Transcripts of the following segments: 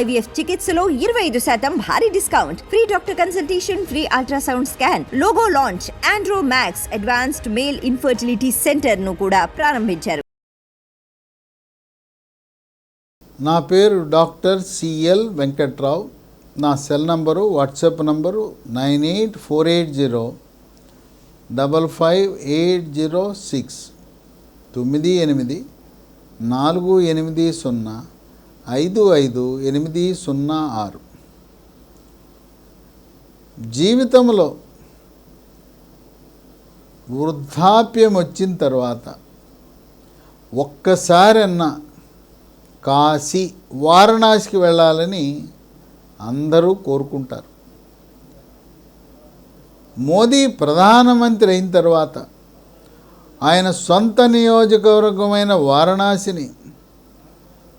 IVF చికిత్సలో ఇరవై ఐదు శాతం భారీ discount. Free doctor consultation free ultrasound scan logo launch Andro Max advanced male infertility సెంటర్ను కూడా ప్రారంభించారు. నా పేరు డాక్టర్ సిఎల్ వెంకట్రావు. నా cell number WhatsApp number nine eight four eight zero double five eight zero six తొమ్మిది ఎనిమిది నాలుగు ఎనిమిది సున్నా ఐదు ఐదు ఎనిమిది సున్నా ఆరు. జీవితంలో వృద్ధాప్యం వచ్చిన తర్వాత ఒక్కసారన్నా కాశీ వారణాసికి వెళ్ళాలని అందరూ కోరుకుంటారు. మోదీ ప్రధానమంత్రి అయిన తర్వాత ఆయన సొంత నియోజకవర్గమైన వారణాసిని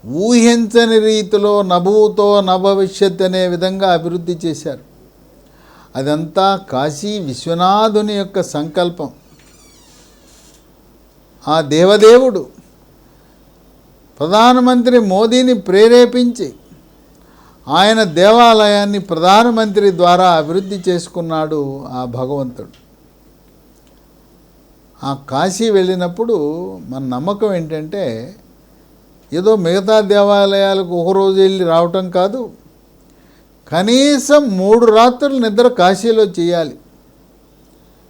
ఊహించని రీతిలో నభూతో నభవిష్యత్ అనే విధంగా అభివృద్ధి చేశారు. అదంతా కాశీ విశ్వనాథుని యొక్క సంకల్పం. ఆ దేవదేవుడు ప్రధానమంత్రి మోదీని ప్రేరేపించి ఆయన దేవాలయాన్ని ప్రధానమంత్రి ద్వారా అభివృద్ధి చేసుకున్నాడు ఆ భగవంతుడు. ఆ కాశీ వెళ్ళినప్పుడు మన నమ్మకం ఏంటంటే ఏదో మిగతా దేవాలయాలకు ఒక రోజు వెళ్ళి రావటం కాదు. కనీసం మూడు రాత్రులు నిద్ర కాశీలో చేయాలి.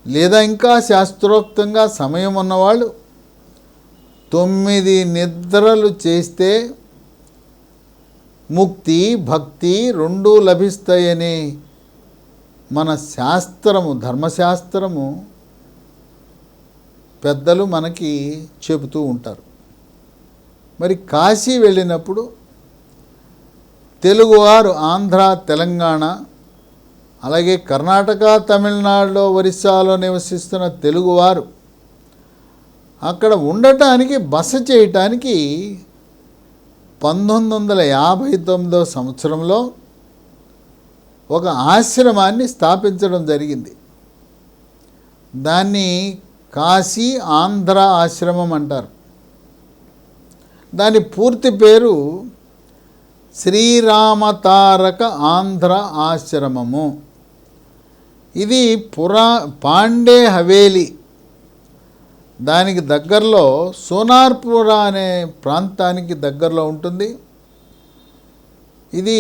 లేదా ఇంకా శాస్త్రోక్తంగా సమయం ఉన్నవాళ్ళు తొమ్మిది నిద్రలు చేస్తే ముక్తి భక్తి రెండూ లభిస్తాయని మన శాస్త్రము ధర్మశాస్త్రము పెద్దలు మనకి చెబుతూ ఉంటారు. మరి కాశీ వెళ్ళినప్పుడు తెలుగువారు ఆంధ్ర తెలంగాణ అలాగే కర్ణాటక తమిళనాడులో ఒరిస్సాలో నివసిస్తున్న తెలుగువారు అక్కడ ఉండటానికి బస చేయటానికి పంతొమ్మిది వందల యాభై తొమ్మిదో సంవత్సరంలో ఒక ఆశ్రమాన్ని స్థాపించడం జరిగింది. దాన్ని కాశీ ఆంధ్ర ఆశ్రమం అంటారు. దాని పూర్తి పేరు శ్రీరామతారక ఆంధ్ర ఆశ్రమము. ఇది పురా పాండే హవేలి. దానికి దగ్గరలో సోనార్పుర అనే ప్రాంతానికి దగ్గరలో ఉంటుంది. ఇది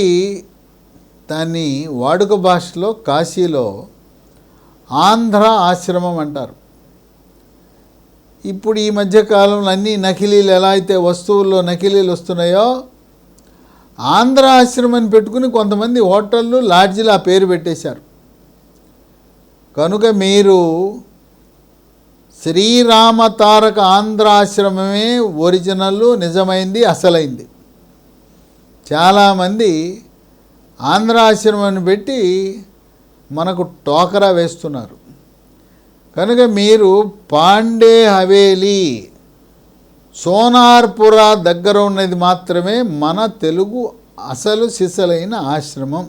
దాన్ని వాడుక భాషలో కాశీలో ఆంధ్ర ఆశ్రమం అంటారు. ఇప్పుడు ఈ మధ్య కాలంలో అన్ని నకిలీలు ఎలా అయితే వస్తువుల్లో నకిలీలు వస్తున్నాయో ఆంధ్ర ఆశ్రమం పెట్టుకుని కొంతమంది హోటళ్ళు లాడ్జీలు ఆ పేరు పెట్టేశారు. కనుక మీరు శ్రీరామ తారక ఆంధ్రాశ్రమమే ఒరిజినల్ నిజమైంది అసలైంది. చాలామంది ఆంధ్రాశ్రమాన్ని పెట్టి మనకు టోకరా వేస్తున్నారు. కనుక మీరు పాండే హవేలీ సోనార్పుర దగ్గర ఉన్నది మాత్రమే మన తెలుగు అసలు సిసలైన ఆశ్రమం.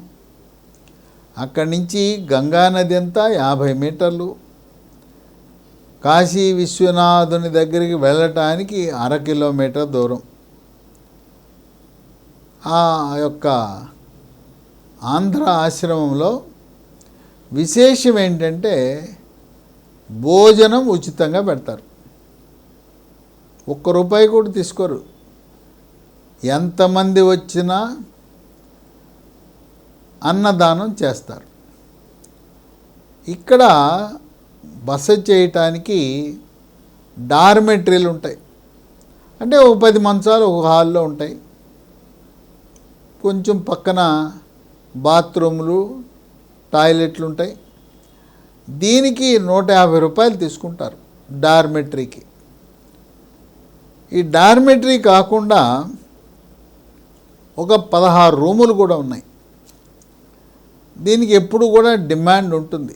అక్కడి నుంచి గంగానది అంతా యాభై మీటర్లు. కాశీ విశ్వనాథుని దగ్గరికి వెళ్ళటానికి అర కిలోమీటర్ దూరం. ఆ యొక్క ఆంధ్ర ఆశ్రమంలో విశేషం ఏంటంటే భోజనం ఉచితంగా పెడతారు. ఒక్క రూపాయి కూడా తీసుకోరు. ఎంతమంది వచ్చినా అన్నదానం చేస్తారు. ఇక్కడ బస చేయటానికి డార్మెటరీలు ఉంటాయి. అంటే ఒక పది మంచాలు ఒక హాల్లో ఉంటాయి. కొంచెం పక్కన బాత్రూములు టాయిలెట్లు ఉంటాయి. దీనికి నూట యాభై రూపాయలు తీసుకుంటారు డార్మెటరీకి. ఈ డార్మెటరీ కాకుండా ఒక పదహారు రూములు కూడా ఉన్నాయి. దీనికి ఎప్పుడు కూడా డిమాండ్ ఉంటుంది.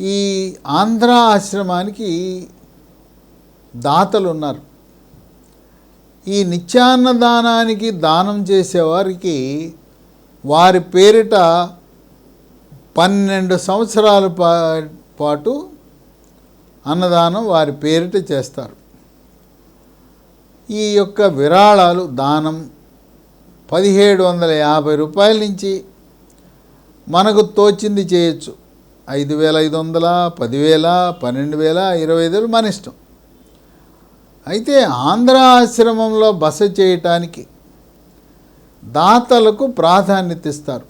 ఈ ఆంధ్ర ఆశ్రమానికి దాతలు ఉన్నారు. ఈ నిత్యాన్నదానానికి దానం చేసేవారికి వారి పేరిట పన్నెండు సంవత్సరాల పా పాటు అన్నదానం వారి పేరిట చేస్తారు. ఈ యొక్క విరాళాలు దానం పదిహేడు వందల యాభై రూపాయల నుంచి మనకు తోచింది చేయొచ్చు. ఐదు వేల ఐదు వందల పదివేల పన్నెండు వేల ఇరవై ఐదు వేలు మన ఇష్టం. అయితే ఆంధ్ర ఆశ్రమంలో బస చేయటానికి దాతలకు ప్రాధాన్యత ఇస్తారు.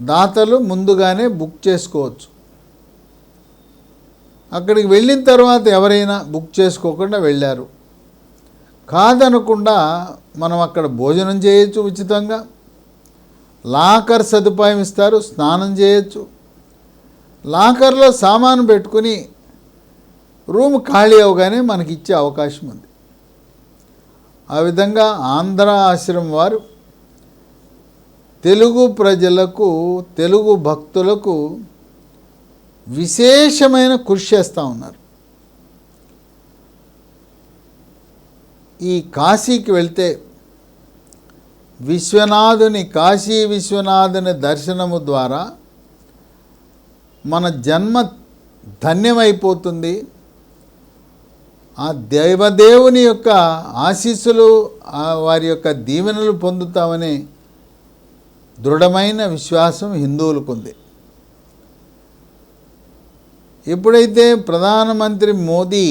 దాతలు ముందుగానే బుక్ చేసుకోవచ్చు. అక్కడికి వెళ్ళిన తర్వాత ఎవరైనా బుక్ చేసుకోకుండా వెళ్ళారు. కాదనకుండా మనం అక్కడ భోజనం చేయొచ్చు ఉచితంగా. లాకర్ సదుపాయం ఇస్తారు స్నానం చేయొచ్చు. లాకర్లో సామాను పెట్టుకుని రూమ్ ఖాళీ అవగానే మనకి ఇచ్చే అవకాశం ఉంది. ఆ విధంగా ఆంధ్ర ఆశ్రమం వారు తెలుగు ప్రజలకు తెలుగు భక్తులకు విశేషమైన కృషి చేస్తూ ఉన్నారు. ఈ కాశీకి వెళ్తే విశ్వనాథుని కాశీ విశ్వనాథుని దర్శనము ద్వారా మన జన్మ ధన్యమైపోతుంది. ఆ దైవదేవుని యొక్క ఆశీస్సులు ఆ వారి యొక్క దీవెనలు పొందుతామని దృఢమైన విశ్వాసం హిందువులకు ఉంది. ఎప్పుడైతే ప్రధానమంత్రి మోదీ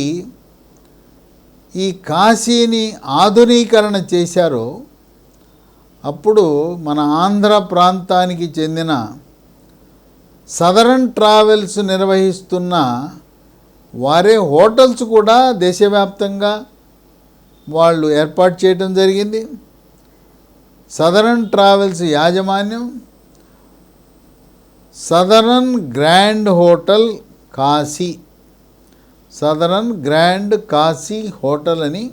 ఈ కాశీని ఆధునీకరణ చేశారో అప్పుడు మన ఆంధ్ర ప్రాంతానికి చెందిన సదరన్ ట్రావెల్స్ నిర్వహిస్తున్న వారే హోటల్స్ కూడా దేశవ్యాప్తంగా వాళ్ళు ఏర్పాటు చేయడం జరిగింది. సదరన్ ట్రావెల్స్ యాజమాన్యం Southern Grand hotel Kashi. Southern Grand Kashi hotel అని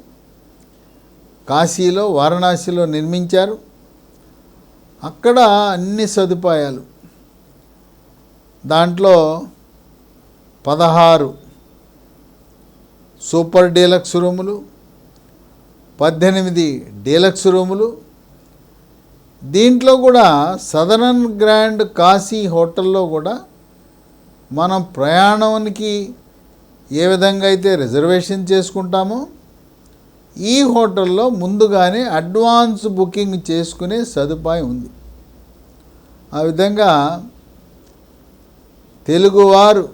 కాశీలో వారణాసిలో నిర్మించారు. అక్కడ అన్ని సదుపాయాలు. దాంట్లో పదహారు సూపర్ డీలక్స్ రూములు పద్దెనిమిది డీలక్స్ రూములు దీంట్లో కూడా సదరన్ గ్రాండ్ కాశీ హోటల్లో కూడా మనం ప్రయాణానికి ఏ విధంగా అయితే రిజర్వేషన్ చేసుకుంటామో ఈ హోటల్లో ముందుగానే అడ్వాన్స్ బుకింగ్ చేసుకునే సదుపాయం ఉంది. ఆ విధంగా తెలుగువారు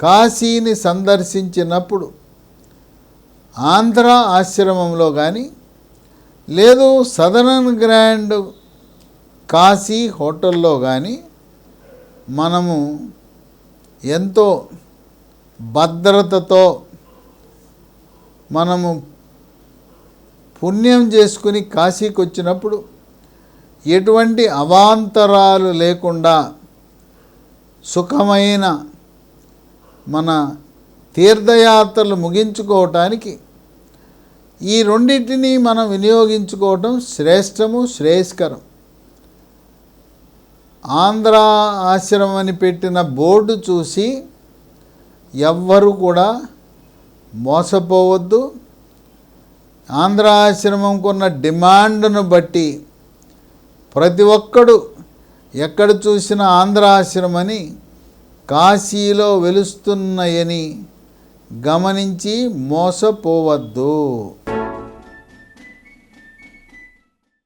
కాశీని సందర్శించినప్పుడు ఆంధ్ర ఆశ్రమంలో కానీ లేదు సదరన్ గ్రాండ్ కాశీ హోటల్లో కానీ మనము ఎంతో భద్రతతో మనము పుణ్యం చేసుకుని కాశీకి వచ్చినప్పుడు ఎటువంటి అవాంతరాలు లేకుండా సుఖమైన మన తీర్థయాత్రలు ముగించుకోవటానికి ఈ రెండింటిని మనం వినియోగించుకోవటం శ్రేష్టము శ్రేయస్కరం. ఆంధ్ర ఆశ్రమం అని పెట్టిన బోర్డు చూసి ఎవ్వరు కూడా మోసపోవద్దు. ఆంధ్ర ఆశ్రమంకున్న డిమాండ్ను బట్టి ప్రతి ఒక్కడు ఎక్కడ చూసిన ఆంధ్ర ఆశ్రమని కాశీలో వెలుస్తున్నాయని గమనించి మోసపోవద్దు.